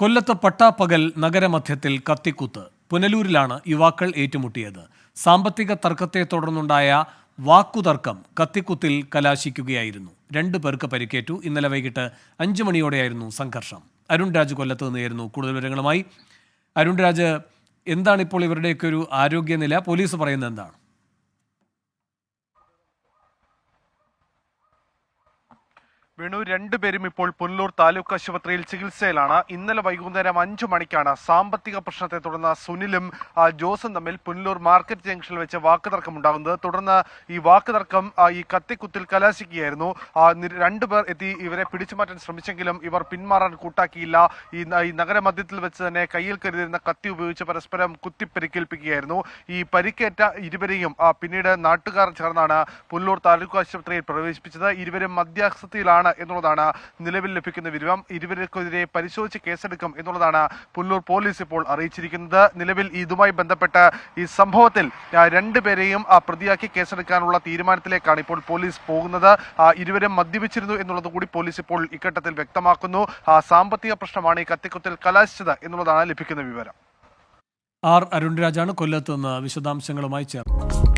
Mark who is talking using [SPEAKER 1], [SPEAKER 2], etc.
[SPEAKER 1] കൊല്ലത്ത് പട്ടാപ്പകൽ നഗരമധ്യത്തിൽ കത്തിക്കുത്ത്. പുനലൂരിലാണ് യുവാക്കൾ ഏറ്റുമുട്ടിയത്. സാമ്പത്തിക തർക്കത്തെ തുടർന്നുണ്ടായ വാക്കുതർക്കം കത്തിക്കുത്തിൽ കലാശിക്കുകയായിരുന്നു. രണ്ടു പേർക്ക് പരിക്കേറ്റു. ഇന്നലെ വൈകിട്ട് അഞ്ചു മണിയോടെയായിരുന്നു സംഘർഷം. അരുൺ രാജ് കൊല്ലത്ത് നിന്നായിരുന്നു കൂടുതൽ വിവരങ്ങളുമായി. അരുൺ രാജ് എന്താണ് ഇപ്പോൾ ഇവരുടെയൊക്കെ ഒരു ആരോഗ്യനില? പോലീസ് പറയുന്നത് എന്താണ്?
[SPEAKER 2] വേണു രണ്ടുപേരും ഇപ്പോൾ പുനലൂർ താലൂക്ക് ആശുപത്രിയിൽ ചികിത്സയിലാണ്. ഇന്നലെ വൈകുന്നേരം അഞ്ചു മണിക്കാണ് സാമ്പത്തിക പ്രശ്നത്തെ തുടർന്ന് സുനിലും ജോസും തമ്മിൽ പുനലൂർ മാർക്കറ്റ് ജംഗ്ഷനിൽ വെച്ച് വാക്കുതർക്കം ഉണ്ടാകുന്നത്. തുടർന്ന് ഈ വാക്കുതർക്കം ഈ കത്തിക്കുത്തിൽ കലാശിക്കുകയായിരുന്നു. രണ്ടുപേർ എത്തി ഇവരെ പിടിച്ചു മാറ്റാൻ ശ്രമിച്ചെങ്കിലും ഇവർ പിന്മാറാൻ കൂട്ടാക്കിയില്ല. ഈ നഗരമധ്യത്തിൽ വെച്ച് തന്നെ കയ്യിൽ കരുതിയിരുന്ന കത്തി ഉപയോഗിച്ച് പരസ്പരം കുത്തിപ്പരിക്കേൽപ്പിക്കുകയായിരുന്നു. ഈ പരിക്കേറ്റ ഇരുവരെയും പിന്നീട് നാട്ടുകാർ ചേർന്നാണ് പുനലൂർ താലൂക്ക് ആശുപത്രിയിൽ പ്രവേശിപ്പിച്ചത്. ഇരുവരും മധ്യാസ്ഥതയിലാണ് എന്നുള്ളതാണ് നിലവിൽ ലഭിക്കുന്ന വിവരം. ഇരുവർക്കെതിരെ പരിശോധിച്ച് കേസെടുക്കും എന്നുള്ളതാണ് പുല്ലൂർ പോലീസ് ഇപ്പോൾ അറിയിച്ചിരിക്കുന്നത്. നിലവിൽ ഇതുമായി ബന്ധപ്പെട്ട് ഈ സംഭവത്തിൽ രണ്ടുപേരെയും പ്രതിയാക്കി കേസെടുക്കാനുള്ള തീരുമാനത്തിലേക്കാണ് ഇപ്പോൾ പോലീസ് പോകുന്നത്. ഇരുവരും മദ്യപിച്ചിരുന്നു എന്നുള്ളത് കൂടി പോലീസ് ഇപ്പോൾ ഇക്കട്ടത്തിൽ വ്യക്തമാക്കുന്നു. സാമ്പത്തിക പ്രശ്നമാണ് ഈ കത്തിക്കുത്തിൽ കലാശിച്ചത് എന്നുള്ളതാണ് ലഭിക്കുന്ന വിവരം.
[SPEAKER 1] ആർ അരുൺരാജാണ് കൊല്ലത്ത് നിന്ന് വിശദാംശങ്ങളുമായി ചേർന്നത്.